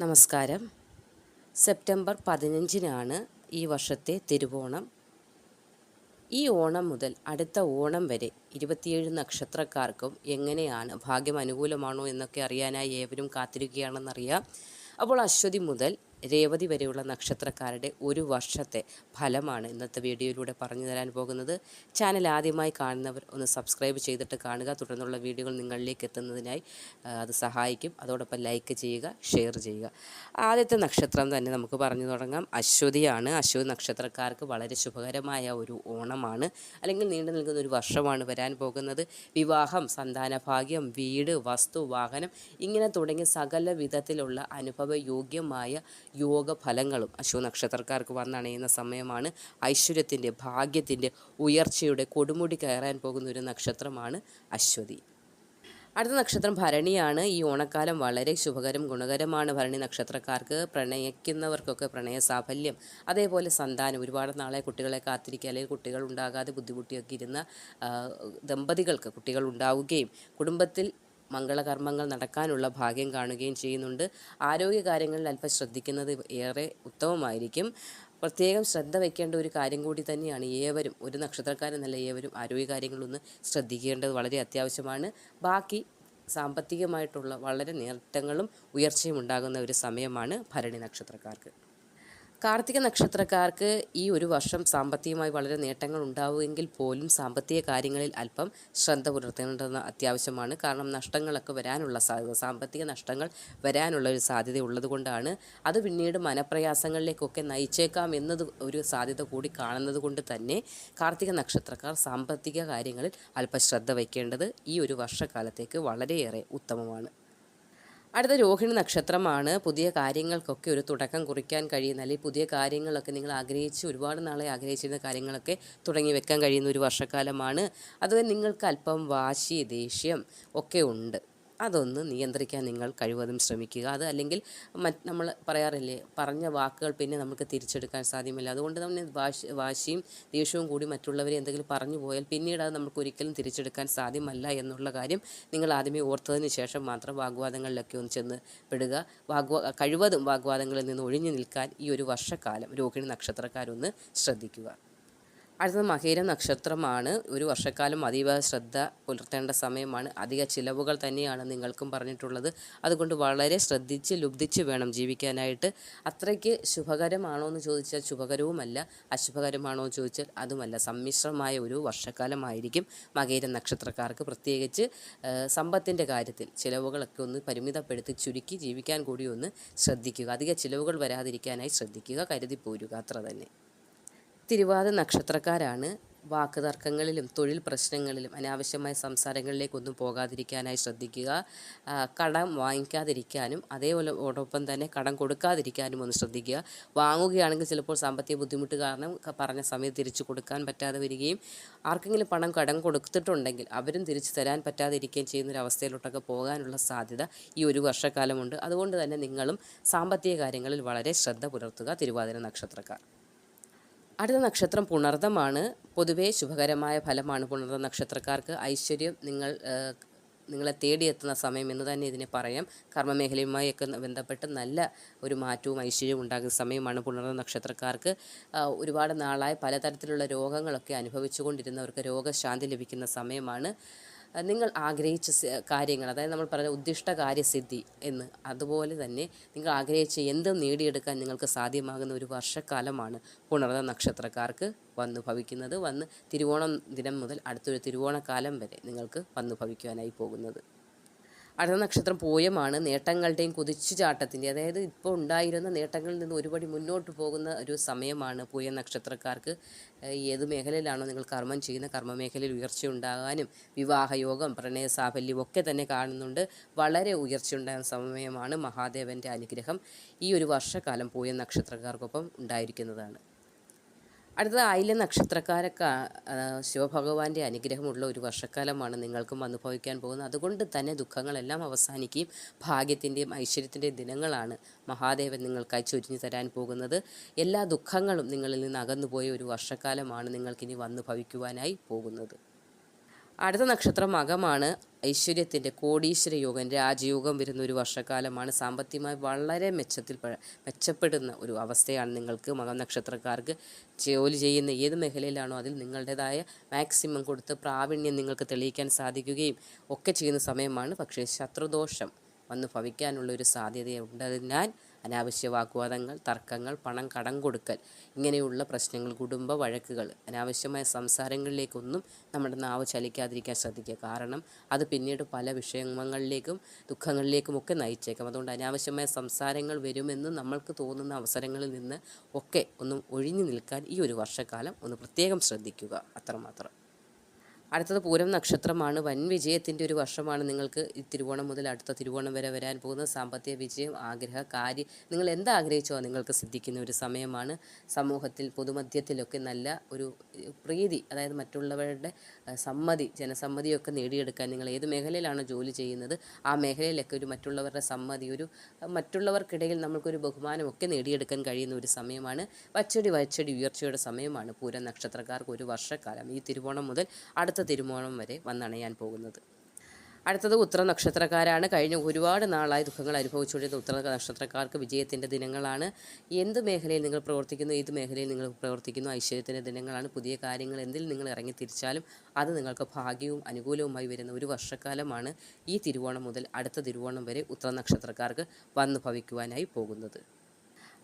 നമസ്കാരം. സെപ്റ്റംബർ പതിനഞ്ചിനാണ് ഈ വർഷത്തെ തിരുവോണം. ഈ ഓണം മുതൽ അടുത്ത ഓണം വരെ ഇരുപത്തിയേഴ് നക്ഷത്രക്കാർക്കും എങ്ങനെയാണ് ഭാഗ്യം അനുകൂലമാണോ എന്നൊക്കെ അറിയാനായി ഏവരും കാത്തിരിക്കുകയാണെന്നറിയാം. അപ്പോൾ അശ്വതി മുതൽ രേവതി വരെയുള്ള നക്ഷത്രക്കാരുടെ ഒരു വർഷത്തെ ഫലമാണ് ഇന്നത്തെ വീഡിയോയിലൂടെ പറഞ്ഞു തരാൻ പോകുന്നത്. ചാനൽ ആദ്യമായി കാണുന്നവർ ഒന്ന് സബ്സ്ക്രൈബ് ചെയ്തിട്ട് കാണുക. തുടർന്നുള്ള വീഡിയോകൾ നിങ്ങളിലേക്ക് എത്തുന്നതിനായി അത് സഹായിക്കും. അതോടൊപ്പം ലൈക്ക് ചെയ്യുക ഷെയർ ചെയ്യുക. ആദ്യത്തെ നക്ഷത്രം തന്നെ നമുക്ക് പറഞ്ഞു തുടങ്ങാം. അശ്വതിയാണ്. അശ്വതി നക്ഷത്രക്കാർക്ക് വളരെ ശുഭകരമായ ഒരു ഓണമാണ്. അല്ലെങ്കിൽ നീണ്ടു നിൽക്കുന്ന ഒരു വർഷമാണ് വരാൻ പോകുന്നത്. വിവാഹം സന്താന ഭാഗ്യം വീട് വസ്തു വാഹനം ഇങ്ങനെ തുടങ്ങിയ സകല വിധത്തിലുള്ള അനുഭവയോഗ്യമായ യോഗഫലങ്ങളും അശ്വ നക്ഷത്രക്കാർക്ക് വന്നണയുന്ന സമയമാണ് ഐശ്വര്യത്തിന്റെ ഭാഗ്യത്തിന്റെ ഉയർച്ചയുടെ കൊടുമുടി കയറാൻ പോകുന്ന ഒരു നക്ഷത്രമാണ് അശ്വതി. അടുത്ത നക്ഷത്രം ഭരണിയാണ്. ഈ ഓണക്കാലം വളരെ ശുഭകരം ഗുണകരമാണ് ഭരണി നക്ഷത്രക്കാർക്ക്. പ്രണയിക്കുന്നവർക്കൊക്കെ പ്രണയ സാഫല്യം അതേപോലെ സന്താനം. ഒരുപാട് നാളെ കുട്ടികളെ കാത്തിരിക്കുക അല്ലെങ്കിൽ കുട്ടികൾ ഉണ്ടാകാതെ ബുദ്ധിമുട്ടിയൊക്കെ ഇരുന്ന ദമ്പതികൾക്ക് കുട്ടികൾ ഉണ്ടാവുകയും കുടുംബത്തിൽ മംഗളകർമ്മങ്ങൾ നടക്കാനുള്ള ഭാഗ്യം കാണുകയും ചെയ്യുന്നുണ്ട്. ആരോഗ്യകാര്യങ്ങളിൽ അല്പം ശ്രദ്ധിക്കുന്നത് ഏറെ ഉത്തമമായിരിക്കും. പ്രത്യേകം ശ്രദ്ധ വയ്ക്കേണ്ട ഒരു കാര്യം കൂടി തന്നെയാണ് ഏവരും ഒരു നക്ഷത്രക്കാരെന്നല്ല ഏവരും ആരോഗ്യകാര്യങ്ങളൊന്ന് ശ്രദ്ധിക്കേണ്ടത് വളരെ അത്യാവശ്യമാണ്. ബാക്കി സാമ്പത്തികമായിട്ടുള്ള വളരെ നേട്ടങ്ങളും ഉയർച്ചയും ഉണ്ടാകുന്ന ഒരു സമയമാണ് ഭരണി നക്ഷത്രക്കാർക്ക്. കാർത്തിക നക്ഷത്രക്കാർക്ക് ഈ ഒരു വർഷം സാമ്പത്തികമായി വളരെ നേട്ടങ്ങൾ ഉണ്ടാവുമെങ്കിൽ പോലും സാമ്പത്തിക കാര്യങ്ങളിൽ അല്പം ശ്രദ്ധ പുലർത്തേണ്ടത് അത്യാവശ്യമാണ്. കാരണം നഷ്ടങ്ങളൊക്കെ വരാനുള്ള സാധ്യത സാമ്പത്തിക നഷ്ടങ്ങൾ വരാനുള്ള ഒരു സാധ്യത ഉള്ളതുകൊണ്ടാണ്. അത് പിന്നീട് മനപ്രയാസങ്ങളിലേക്കൊക്കെ നയിച്ചേക്കാം എന്നത് ഒരു സാധ്യത കൂടി കാണുന്നത് കൊണ്ട് തന്നെ കാർത്തിക നക്ഷത്രക്കാർ സാമ്പത്തിക കാര്യങ്ങളിൽ അല്പം ശ്രദ്ധ വയ്ക്കേണ്ടത് ഈ ഒരു വർഷക്കാലത്തേക്ക് വളരെയേറെ ഉത്തമമാണ്. അടുത്ത രോഹിണി നക്ഷത്രമാണ്. പുതിയ കാര്യങ്ങൾക്കൊക്കെ ഒരു തുടക്കം കുറിക്കാൻ കഴിയുന്ന അല്ലെങ്കിൽ പുതിയ കാര്യങ്ങളൊക്കെ നിങ്ങൾ ആഗ്രഹിച്ച് ഒരുപാട് നാളെ ആഗ്രഹിച്ചിരുന്ന കാര്യങ്ങളൊക്കെ തുടങ്ങി വെക്കാൻ കഴിയുന്ന ഒരു വർഷക്കാലമാണ്. അതുപോലെ നിങ്ങൾക്ക് അല്പം വാശി ദേഷ്യം ഒക്കെ ഉണ്ട്. അതൊന്ന് നിയന്ത്രിക്കാൻ നിങ്ങൾ കഴിവതും ശ്രമിക്കുക. അത് അല്ലെങ്കിൽ നമ്മൾ പറയാറില്ലേ പറഞ്ഞ വാക്കുകൾ പിന്നെ നമുക്ക് തിരിച്ചെടുക്കാൻ സാധ്യമല്ല. അതുകൊണ്ട് തന്നെ വാശി വാശിയും ദേഷ്യവും കൂടി മറ്റുള്ളവരെ എന്തെങ്കിലും പറഞ്ഞു പോയാൽ പിന്നീട് അത് നമുക്ക് ഒരിക്കലും തിരിച്ചെടുക്കാൻ സാധ്യമല്ല എന്നുള്ള കാര്യം നിങ്ങൾ ആദ്യമേ ഓർത്തതിന് ശേഷം മാത്രം വാഗ്വാദങ്ങളിലൊക്കെ ഒന്ന് ചെന്ന് പെടുക. വാഗ്വാ കഴിവതും വാഗ്വാദങ്ങളിൽ നിന്ന് ഒഴിഞ്ഞു നിൽക്കാൻ ഈ ഒരു വർഷക്കാലം രോഹിണി നക്ഷത്രക്കാരൊന്ന് ശ്രദ്ധിക്കുക. അടുത്തത് മകേരം നക്ഷത്രമാണ്. ഒരു വർഷക്കാലം അതീവ ശ്രദ്ധ പുലർത്തേണ്ട സമയമാണ്. അധിക ചിലവുകൾ തന്നെയാണ് നിങ്ങൾക്കും പറഞ്ഞിട്ടുള്ളത്. അതുകൊണ്ട് വളരെ ശ്രദ്ധിച്ച് ലുബ്ധിച്ച് വേണം ജീവിക്കാനായിട്ട്. അത്രയ്ക്ക് ശുഭകരമാണോ എന്ന് ചോദിച്ചാൽ ശുഭകരവുമല്ല. അശുഭകരമാണോ എന്ന് ചോദിച്ചാൽ അതുമല്ല. സമ്മിശ്രമായ ഒരു വർഷക്കാലമായിരിക്കും മകേര നക്ഷത്രക്കാർക്ക് പ്രത്യേകിച്ച് സമ്പത്തിന്റെ കാര്യത്തിൽ ചിലവുകളൊക്കെ ഒന്ന് പരിമിതപ്പെടുത്തി ചുരുക്കി ജീവിക്കാൻ കൂടി ഒന്ന് ശ്രദ്ധിക്കുക. അധിക ചിലവുകൾ വരാതിരിക്കാനായി ശ്രദ്ധിക്കുക കരുതി പോരുക. അത്ര തന്നെ. തിരുവാതിര നക്ഷത്രക്കാരാണ്. വാക്ക് തർക്കങ്ങളിലും തൊഴിൽ പ്രശ്നങ്ങളിലും അനാവശ്യമായ സംസാരങ്ങളിലേക്കൊന്നും പോകാതിരിക്കാനായി ശ്രദ്ധിക്കുക. കടം വാങ്ങിക്കാതിരിക്കാനും അതേപോലെ ഓടൊപ്പം തന്നെ കടം കൊടുക്കാതിരിക്കാനും ഒന്ന് ശ്രദ്ധിക്കുക. വാങ്ങുകയാണെങ്കിൽ ചിലപ്പോൾ സാമ്പത്തിക ബുദ്ധിമുട്ട് കാരണം പറഞ്ഞ സമയത്ത് തിരിച്ചു കൊടുക്കാൻ പറ്റാതെ വരികയും ആർക്കെങ്കിലും പണം കടം കൊടുത്തിട്ടുണ്ടെങ്കിൽ അവരും തിരിച്ചു തരാൻ പറ്റാതിരിക്കുകയും ചെയ്യുന്ന ഒരു അവസ്ഥയിലോട്ടൊക്കെ പോകാനുള്ള സാധ്യത ഈ ഒരു വർഷക്കാലമുണ്ട്. അതുകൊണ്ട് തന്നെ നിങ്ങളും സാമ്പത്തിക കാര്യങ്ങളിൽ വളരെ ശ്രദ്ധ പുലർത്തുക തിരുവാതിര നക്ഷത്രക്കാർ. അടുത്ത നക്ഷത്രം പുണർദമാണ്. പൊതുവേ ശുഭകരമായ ഫലമാണ് പുണർദ നക്ഷത്രക്കാർക്ക്. ഐശ്വര്യം നിങ്ങൾ നിങ്ങളെ തേടിയെത്തുന്ന സമയം എന്ന് തന്നെ ഇതിനെ പറയാം. കർമ്മമേഖലയുമായൊക്കെ ബന്ധപ്പെട്ട് നല്ല ഒരു മാറ്റവും ഐശ്വര്യവും ഉണ്ടാകുന്ന സമയമാണ് പുണർദ നക്ഷത്രക്കാർക്ക്. ഒരുപാട് നാളായി പലതരത്തിലുള്ള രോഗങ്ങളൊക്കെ അനുഭവിച്ചുകൊണ്ടിരുന്നവർക്ക് രോഗശാന്തി ലഭിക്കുന്ന സമയമാണ്. നിങ്ങൾ ആഗ്രഹിച്ച കാര്യങ്ങൾ അതായത് നമ്മൾ പറഞ്ഞ ഉദ്ദിഷ്ട കാര്യസിദ്ധി എന്ന് അതുപോലെ തന്നെ നിങ്ങൾ ആഗ്രഹിച്ച് എന്തും നേടിയെടുക്കാൻ നിങ്ങൾക്ക് സാധ്യമാകുന്ന ഒരു വർഷക്കാലമാണ് പുണർന്ന നക്ഷത്രക്കാർക്ക് വന്നു ഭവിക്കുന്നത്. വന്ന് തിരുവോണം ദിനം മുതൽ അടുത്തൊരു തിരുവോണക്കാലം വരെ നിങ്ങൾക്ക് വന്നു ഭവിക്കുവാനായി പോകുന്നത്. അടുത്ത നക്ഷത്രം പോയമാണ് നേട്ടങ്ങളുടെയും കുതിച്ചുചാട്ടത്തിന്റെ. അതായത് ഇപ്പോൾ ഉണ്ടായിരുന്ന നേട്ടങ്ങളിൽ നിന്ന് ഒരുപടി മുന്നോട്ട് പോകുന്ന ഒരു സമയമാണ് പൂയ നക്ഷത്രക്കാർക്ക് ഏത് മേഖലയിലാണോ നിങ്ങൾ കർമ്മം ചെയ്യുന്ന കർമ്മ മേഖലയിൽ ഉയർച്ച ഉണ്ടാകാനും വിവാഹയോഗം പ്രണയ സാഫല്യം ഒക്കെ തന്നെ കാണുന്നുണ്ട്. വളരെ ഉയർച്ച ഉണ്ടാകുന്ന സമയമാണ് മഹാദേവന്റെ അനുഗ്രഹം ഈ ഒരു വർഷക്കാലം പൂയ നക്ഷത്രക്കാർക്കൊപ്പം ഉണ്ടായിരിക്കുന്നതാണ്. അടുത്തത് ആയില്യ നക്ഷത്രക്കാരൊക്കെ ശിവഭഗവാന്റെ അനുഗ്രഹമുള്ള ഒരു വർഷക്കാലമാണ് നിങ്ങൾക്കും അനുഭവിക്കാൻ പോകുന്നത്. അതുകൊണ്ട് തന്നെ ദുഃഖങ്ങളെല്ലാം അവസാനിക്കുകയും ഭാഗ്യത്തിന്റെയും ഐശ്വര്യത്തിന്റെയും ദിനങ്ങളാണ് മഹാദേവൻ നിങ്ങൾക്കായി ചൊരിഞ്ഞു തരാൻ പോകുന്നത്. എല്ലാ ദുഃഖങ്ങളും നിങ്ങളിൽ നിന്ന് അകന്നുപോയ ഒരു വർഷക്കാലമാണ് നിങ്ങൾക്കിനി വന്നു ഭവിക്കുവാനായി പോകുന്നത്. അടുത്ത നക്ഷത്രം മകമാണ് ഐശ്വര്യത്തിന്റെ കോടീശ്വര യോഗം രാജയോഗം വരുന്ന ഒരു വർഷക്കാലമാണ് സാമ്പത്തികമായി വളരെ മെച്ചത്തിൽ മെച്ചപ്പെടുന്ന ഒരു അവസ്ഥയാണ് നിങ്ങൾക്ക് മകം നക്ഷത്രക്കാർക്ക് ജോലി ചെയ്യുന്ന ഏത് മേഖലയിലാണോ അതിൽ നിങ്ങളുടേതായ മാക്സിമം കൊടുത്ത് പ്രാവീണ്യം നിങ്ങൾക്ക് തെളിയിക്കാൻ സാധിക്കുകയും ഒക്കെ ചെയ്യുന്ന സമയമാണ്. പക്ഷേ ശത്രുദോഷം വന്ന് ഭവിക്കാനുള്ള ഒരു സാധ്യതയുണ്ടതിനാൽ അനാവശ്യ വാഗ്വാദങ്ങൾ തർക്കങ്ങൾ പണം കടം കൊടുക്കൽ ഇങ്ങനെയുള്ള പ്രശ്നങ്ങൾ കുടുംബ വഴക്കുകൾ അനാവശ്യമായ സംസാരങ്ങളിലേക്കൊന്നും നമ്മുടെ നാവ് ചലിക്കാതിരിക്കാൻ ശ്രദ്ധിക്കുക. കാരണം അത് പിന്നീട് പല വിഷയങ്ങളിലേക്കും ദുഃഖങ്ങളിലേക്കും ഒക്കെ നയിച്ചേക്കാം. അതുകൊണ്ട് അനാവശ്യമായ സംസാരങ്ങൾ വരുമെന്ന് നമ്മൾക്ക് തോന്നുന്ന അവസരങ്ങളിൽ നിന്ന് ഒക്കെ ഒന്ന് ഒഴിഞ്ഞു നിൽക്കാൻ ഈ ഒരു വർഷക്കാലം ഒന്ന് പ്രത്യേകം ശ്രദ്ധിക്കുക. അത്രമാത്രം. അടുത്തത് പൂരം നക്ഷത്രമാണ്. വൻ വിജയത്തിന്റെ ഒരു വർഷമാണ് നിങ്ങൾക്ക് ഈ തിരുവോണം മുതൽ അടുത്ത തിരുവോണം വരെ വരാൻ പോകുന്ന സാമ്പത്തിക വിജയം ആഗ്രഹ കാര്യം നിങ്ങൾ എന്താഗ്രഹിച്ചോ നിങ്ങൾക്ക് സിദ്ധിക്കുന്ന ഒരു സമയമാണ്. സമൂഹത്തിൽ പൊതുമധ്യത്തിലൊക്കെ നല്ല ഒരു പ്രീതി അതായത് മറ്റുള്ളവരുടെ സമ്മതി ജനസമ്മതിയൊക്കെ നേടിയെടുക്കാൻ നിങ്ങൾ ഏത് മേഖലയിലാണ് ജോലി ചെയ്യുന്നത് ആ മേഖലയിലൊക്കെ ഒരു മറ്റുള്ളവരുടെ സമ്മതി ഒരു മറ്റുള്ളവർക്കിടയിൽ നമ്മൾക്കൊരു ബഹുമാനമൊക്കെ നേടിയെടുക്കാൻ കഴിയുന്ന ഒരു സമയമാണ്. വച്ചടി വച്ചടി ഉയർച്ചയുടെ സമയമാണ് പൂര നക്ഷത്രക്കാർക്ക് ഒരു വർഷക്കാലം. ഈ തിരുവോണം മുതൽ അടുത്ത തിരുവോണം വരെ വന്നണയാൻ പോകുന്നത്. അടുത്തത് ഉത്തര നക്ഷത്രക്കാരാണ്. കഴിഞ്ഞ ഒരുപാട് നാളായി ദുഃഖങ്ങൾ അനുഭവിച്ചുകൊണ്ടിരുന്ന ഉത്തര നക്ഷത്രക്കാർക്ക് വിജയത്തിന്റെ ദിനങ്ങളാണ്. എന്ത് മേഖലയിൽ നിങ്ങൾ പ്രവർത്തിക്കുന്നു ഏത് മേഖലയിൽ നിങ്ങൾ പ്രവർത്തിക്കുന്നു ഐശ്വര്യത്തിന്റെ ദിനങ്ങളാണ്. പുതിയ കാര്യങ്ങൾ എന്തിൽ നിങ്ങൾ ഇറങ്ങി തിരിച്ചാലും അത് നിങ്ങൾക്ക് ഭാഗ്യവും അനുകൂലവുമായി വരുന്ന ഒരു വർഷക്കാലമാണ് ഈ തിരുവോണം മുതൽ അടുത്ത തിരുവോണം വരെ ഉത്തര നക്ഷത്രക്കാർക്ക് വന്നു ഭവിക്കുവാനായി പോകുന്നത്.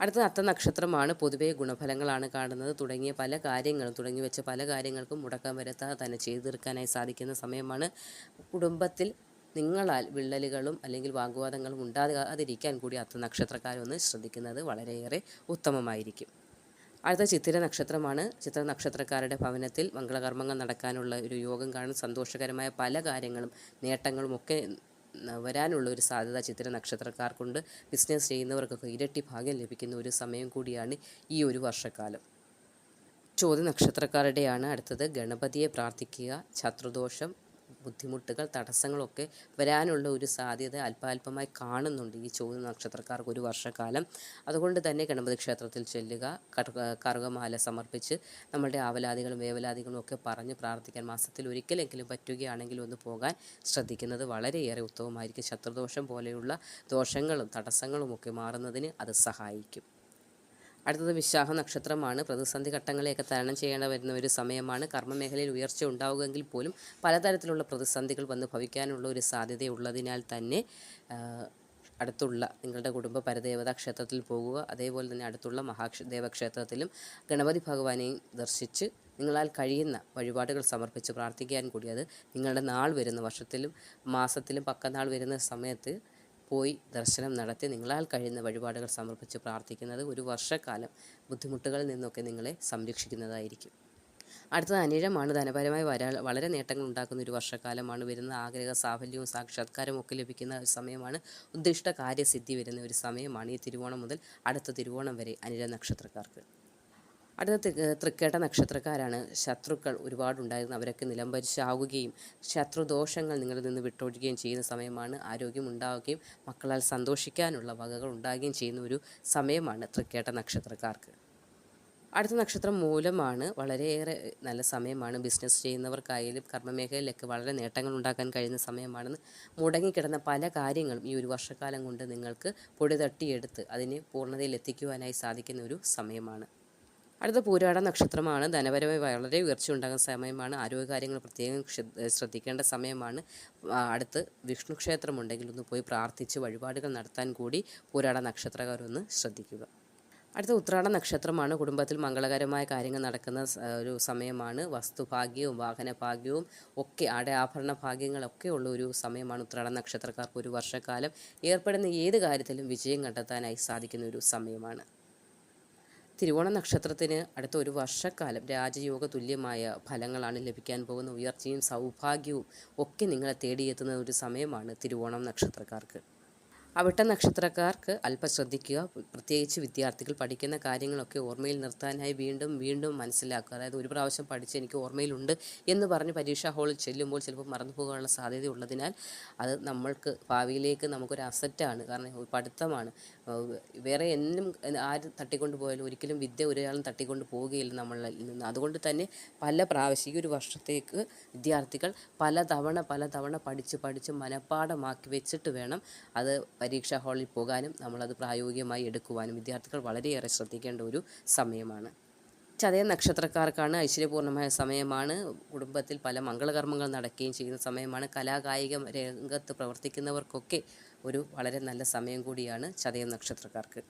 അടുത്ത അത്ത നക്ഷത്രമാണ് പൊതുവേ ഗുണഫലങ്ങളാണ് കാണുന്നത്. തുടങ്ങിയ പല കാര്യങ്ങളും തുടങ്ങി വെച്ച പല കാര്യങ്ങൾക്കും മുടക്കം വരുത്താതെ തന്നെ ചെയ്തു തീർക്കാനായി സാധിക്കുന്ന സമയമാണ്. കുടുംബത്തിൽ നിങ്ങളാൽ വിള്ളലുകളും അല്ലെങ്കിൽ വാഗ്വാദങ്ങളും ഉണ്ടാകാതിരിക്കാൻ കൂടി അത്ത നക്ഷത്രക്കാരൊന്ന് ശ്രദ്ധിക്കുന്നത് വളരെയേറെ ഉത്തമമായിരിക്കും. അടുത്ത ചിത്തിര നക്ഷത്രമാണ് ചിത്ര നക്ഷത്രക്കാരുടെ ഭവനത്തിൽ മംഗളകർമ്മങ്ങൾ നടക്കാനുള്ള ഒരു യോഗം കാണും. സന്തോഷകരമായ പല കാര്യങ്ങളും നേട്ടങ്ങളും ഒക്കെ വരാനുള്ള ഒരു സാധ്യത ചിത്ര നക്ഷത്രക്കാർക്കുണ്ട്. ബിസിനസ് ചെയ്യുന്നവർക്കൊക്കെ ഇരട്ടി ഭാഗ്യം ലഭിക്കുന്ന ഒരു സമയം കൂടിയാണ് ഈ ഒരു വർഷക്കാലം. ചോദ്യ നക്ഷത്രക്കാരുടെയാണ് അടുത്തത്. ഗണപതിയെ പ്രാർത്ഥിക്കുക. ശത്രുദോഷം ബുദ്ധിമുട്ടുകൾ തടസ്സങ്ങളൊക്കെ വരാനുള്ള ഒരു സാധ്യത അല്പാൽപമായി കാണുന്നുണ്ട് ഈ ചോദ്യ നക്ഷത്രക്കാർക്ക് ഒരു വർഷക്കാലം. അതുകൊണ്ട് തന്നെ ഗണപതി ക്ഷേത്രത്തിൽ ചെല്ലുക കറുക കറുകമാല സമർപ്പിച്ച് നമ്മളുടെ ആവലാദികളും വേവലാദികളും ഒക്കെ പറഞ്ഞ് പ്രാർത്ഥിക്കാൻ മാസത്തിൽ ഒരിക്കലെങ്കിലും പറ്റുകയാണെങ്കിലും ഒന്ന് പോകാൻ ശ്രദ്ധിക്കുന്നത് വളരെയേറെ ഉത്തമമായിരിക്കും. ശത്രുദോഷം പോലെയുള്ള ദോഷങ്ങളും തടസ്സങ്ങളും ഒക്കെ മാറുന്നതിന് അത് സഹായിക്കും. അടുത്തത് വിശാഖ നക്ഷത്രമാണ്. പ്രതിസന്ധി ഘട്ടങ്ങളെയൊക്കെ തരണം ചെയ്യേണ്ട വരുന്ന ഒരു സമയമാണ്. കർമ്മമേഖലയിൽ ഉയർച്ച ഉണ്ടാവുമെങ്കിൽ പോലും പലതരത്തിലുള്ള പ്രതിസന്ധികൾ വന്ന് ഭവിക്കാനുള്ള ഒരു സാധ്യതയുള്ളതിനാൽ തന്നെ അടുത്തുള്ള നിങ്ങളുടെ കുടുംബ പരദേവതാ ക്ഷേത്രത്തിൽ പോകുക അതേപോലെ തന്നെ അടുത്തുള്ള മഹാക്ഷ ദേവക്ഷേത്രത്തിലും ഗണപതി ഭഗവാനെയും ദർശിച്ച് നിങ്ങളാൽ കഴിയുന്ന വഴിപാടുകൾ സമർപ്പിച്ച് പ്രാർത്ഥിക്കാൻ കൂടി അത് നിങ്ങളുടെ നാൾ വരുന്ന വർഷത്തിലും മാസത്തിലും പക്കനാൾ വരുന്ന സമയത്ത് പോയി ദർശനം നടത്തി നിങ്ങളാൽ കഴിയുന്ന വഴിപാടുകൾ സമർപ്പിച്ച് പ്രാർത്ഥിക്കുന്നത് ഒരു വർഷക്കാലം ബുദ്ധിമുട്ടുകളിൽ നിന്നൊക്കെ നിങ്ങളെ സംരക്ഷിക്കുന്നതായിരിക്കും. അടുത്തത് അനിഴമാണ്. ധനപരമായി വരാ വളരെ നേട്ടങ്ങൾ ഉണ്ടാക്കുന്ന ഒരു വർഷക്കാലമാണ്. വരുന്ന ആഗ്രഹ സാഫല്യവും സാക്ഷാത്കാരവും ഒക്കെ ലഭിക്കുന്ന ഒരു സമയമാണ്. ഉദ്ദിഷ്ട കാര്യസിദ്ധി വരുന്ന ഒരു സമയമാണ് ഈ തിരുവോണം മുതൽ അടുത്ത തിരുവോണം വരെ അനിഴ നക്ഷത്രക്കാർക്ക്. അടുത്ത തൃക്കേട്ട നക്ഷത്രക്കാരാണ് ശത്രുക്കൾ ഒരുപാടുണ്ടായിരുന്നു. അവരൊക്കെ നിലംപരിശാവുകയും ശത്രുദോഷങ്ങൾ നിങ്ങളിൽ നിന്ന് വിട്ടൊഴിയുകയും ചെയ്യുന്ന സമയമാണ് ആരോഗ്യം ഉണ്ടാവുകയും മക്കളാൽ സന്തോഷിക്കാനുള്ള വകകൾ ഉണ്ടാകുകയും ചെയ്യുന്ന ഒരു സമയമാണ് തൃക്കേട്ട നക്ഷത്രക്കാർക്ക്. അടുത്ത നക്ഷത്രം മൂലമാണ് വളരെയേറെ നല്ല സമയമാണ്. ബിസിനസ് ചെയ്യുന്നവർക്കായാലും കർമ്മമേഖലയിലൊക്കെ വളരെ നേട്ടങ്ങൾ ഉണ്ടാക്കാൻ കഴിയുന്ന സമയമാണെന്ന് മുടങ്ങിക്കിടന്ന പല കാര്യങ്ങളും ഈ ഒരു വർഷക്കാലം കൊണ്ട് നിങ്ങൾക്ക് പൊടി തട്ടിയെടുത്ത് അതിനെ പൂർണതയിൽ എത്തിക്കുവാനായി സാധിക്കുന്ന ഒരു സമയമാണ്. അടുത്ത പൂരാട നക്ഷത്രമാണ് ധനപരമായി വളരെ ഉയർച്ച ഉണ്ടാകുന്ന സമയമാണ്. ആരോഗ്യകാര്യങ്ങൾ പ്രത്യേകം ശ്രദ്ധിക്കേണ്ട സമയമാണ്. അടുത്ത് വിഷ്ണു ക്ഷേത്രമുണ്ടെങ്കിൽ ഒന്ന് പോയി പ്രാർത്ഥിച്ച് വഴിപാടുകൾ നടത്താൻ കൂടി പൂരാട നക്ഷത്രക്കാരൊന്ന് ശ്രദ്ധിക്കുക. അടുത്ത ഉത്രാട നക്ഷത്രമാണ് കുടുംബത്തിൽ മംഗളകരമായ കാര്യങ്ങൾ നടക്കുന്ന ഒരു സമയമാണ്. വസ്തുഭാഗ്യവും വാഹനഭാഗ്യവും ഒക്കെ ആടെ ആഭരണ ഭാഗ്യങ്ങളൊക്കെ ഉള്ള ഒരു സമയമാണ് ഉത്രാട നക്ഷത്രക്കാർക്ക് ഒരു വർഷക്കാലം. ഏർപ്പെടുന്ന ഏത് കാര്യത്തിലും വിജയം കണ്ടെത്താനായി സാധിക്കുന്ന ഒരു സമയമാണ്. തിരുവോണ നക്ഷത്രത്തിന് അടുത്ത ഒരു വർഷക്കാലം രാജയോഗ തുല്യമായ ഫലങ്ങളാണ് ലഭിക്കാൻ പോകുന്ന ഉയർച്ചയും സൗഭാഗ്യവും ഒക്കെ നിങ്ങളെ തേടിയെത്തുന്ന ഒരു സമയമാണ് തിരുവോണം നക്ഷത്രക്കാർക്ക്. അവിട്ട നക്ഷത്രക്കാർക്ക് അല്പം ശ്രദ്ധിക്കുക. പ്രത്യേകിച്ച് വിദ്യാർത്ഥികൾ പഠിക്കുന്ന കാര്യങ്ങളൊക്കെ ഓർമ്മയിൽ നിർത്താനായി വീണ്ടും വീണ്ടും മനസ്സിലാക്കുക. അതായത് ഒരു പ്രാവശ്യം പഠിച്ച് എനിക്ക് ഓർമ്മയിലുണ്ട് എന്ന് പറഞ്ഞ് പരീക്ഷാ ഹാളിൽ ചെല്ലുമ്പോൾ ചിലപ്പോൾ മറന്നു പോകാനുള്ള സാധ്യതയുള്ളതിനാൽ അത് നമ്മൾക്ക് ഭാവിയിലേക്ക് നമുക്കൊരു അസറ്റാണ് കാരണം പഠിത്തമാണ്. വേറെ എന്നും ആര് തട്ടിക്കൊണ്ട് പോയാലും ഒരിക്കലും വിദ്യ ഒരാളും തട്ടിക്കൊണ്ട് പോവുകയില്ല നമ്മളിൽ നിന്ന്. അതുകൊണ്ട് തന്നെ പല പ്രാവശ്യം ഈ ഒരു വർഷത്തേക്ക് വിദ്യാർത്ഥികൾ പലതവണ പലതവണ പഠിച്ച് പഠിച്ച് മനഃപ്പാടമാക്കി വെച്ചിട്ട് വേണം അത് പരീക്ഷാ ഹാളിൽ പോകാനും നമ്മളത് പ്രായോഗികമായി എടുക്കുവാനും. വിദ്യാർത്ഥികൾ വളരെയേറെ ശ്രദ്ധിക്കേണ്ട ഒരു സമയമാണ്. ചതയ നക്ഷത്രക്കാർക്കാണ് ഐശ്വര്യപൂർണമായ സമയമാണ്. കുടുംബത്തിൽ പല മംഗളകർമ്മങ്ങൾ നടക്കുകയും ചെയ്യുന്ന സമയമാണ്. കലാകായിക രംഗത്ത് പ്രവർത്തിക്കുന്നവർക്കൊക്കെ ഒരു വളരെ നല്ല സമയം കൂടിയാണ് ചതയം നക്ഷത്രക്കാർക്ക്.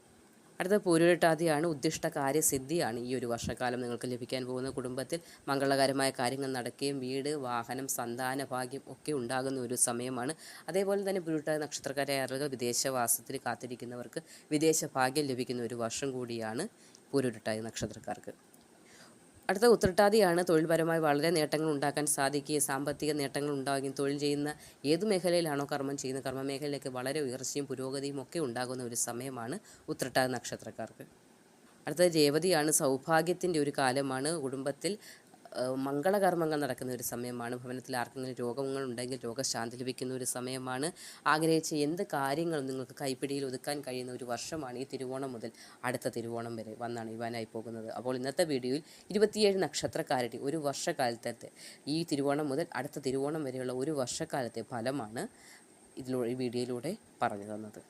അടുത്ത പൂരുരട്ടാതിയാണ് ഉദ്ദിഷ്ട കാര്യസിദ്ധിയാണ് ഈ ഒരു വർഷക്കാലം നിങ്ങൾക്ക് ലഭിക്കാൻ പോകുന്ന കുടുംബത്തിൽ മംഗളകരമായ കാര്യങ്ങൾ നടക്കുകയും വീട് വാഹനം സന്താന ഭാഗ്യം ഒക്കെ ഉണ്ടാകുന്ന ഒരു സമയമാണ്. അതേപോലെ തന്നെ പുരുട്ടാതി നക്ഷത്രക്കാരായ ആളുകൾ വിദേശവാസത്തിൽ കാത്തിരിക്കുന്നവർക്ക് വിദേശ ഭാഗ്യം ലഭിക്കുന്ന ഒരു വർഷം കൂടിയാണ് പൂരുരുട്ടാതി നക്ഷത്രക്കാർക്ക്. അടുത്ത ഉത്രട്ടാതിയാണ് തൊഴിൽപരമായി വളരെ നേട്ടങ്ങൾ ഉണ്ടാക്കാൻ സാധിക്കുകയും സാമ്പത്തിക നേട്ടങ്ങൾ ഉണ്ടാകുകയും തൊഴിൽ ചെയ്യുന്ന ഏത് മേഖലയിലാണോ കർമ്മം ചെയ്യുന്ന കർമ്മ മേഖലയിലേക്ക് വളരെ ഉയർച്ചയും പുരോഗതിയും ഒക്കെ ഉണ്ടാകുന്ന ഒരു സമയമാണ് ഉത്രട്ടാതി നക്ഷത്രക്കാർക്ക്. അടുത്തത് രേവതിയാണ്. സൗഭാഗ്യത്തിന്റെ ഒരു കാലമാണ് കുടുംബത്തിൽ മംഗളകർമ്മങ്ങൾ നടക്കുന്ന ഒരു സമയമാണ്. ഭവനത്തിൽ ആർക്കെങ്കിലും രോഗങ്ങൾ ഉണ്ടെങ്കിൽ രോഗശാന്തി ലഭിക്കുന്ന ഒരു സമയമാണ്. ആഗ്രഹിച്ച എന്ത് കാര്യങ്ങളും നിങ്ങൾക്ക് കൈപ്പിടിയിൽ ഒതുക്കാൻ കഴിയുന്ന ഒരു വർഷമാണ് ഈ തിരുവോണം മുതൽ അടുത്ത തിരുവോണം വരെ വന്നാണ് ഇവാനായി പോകുന്നത്. അപ്പോൾ ഇന്നത്തെ വീഡിയോയിൽ ഇരുപത്തിയേഴ് നക്ഷത്രക്കാരുടെ ഒരു വർഷക്കാലത്തെ ഈ തിരുവോണം മുതൽ അടുത്ത തിരുവോണം വരെയുള്ള ഒരു വർഷക്കാലത്തെ ഫലമാണ് ഇതിലൂടെ ഈ വീഡിയോയിലൂടെ പറഞ്ഞു തന്നത്.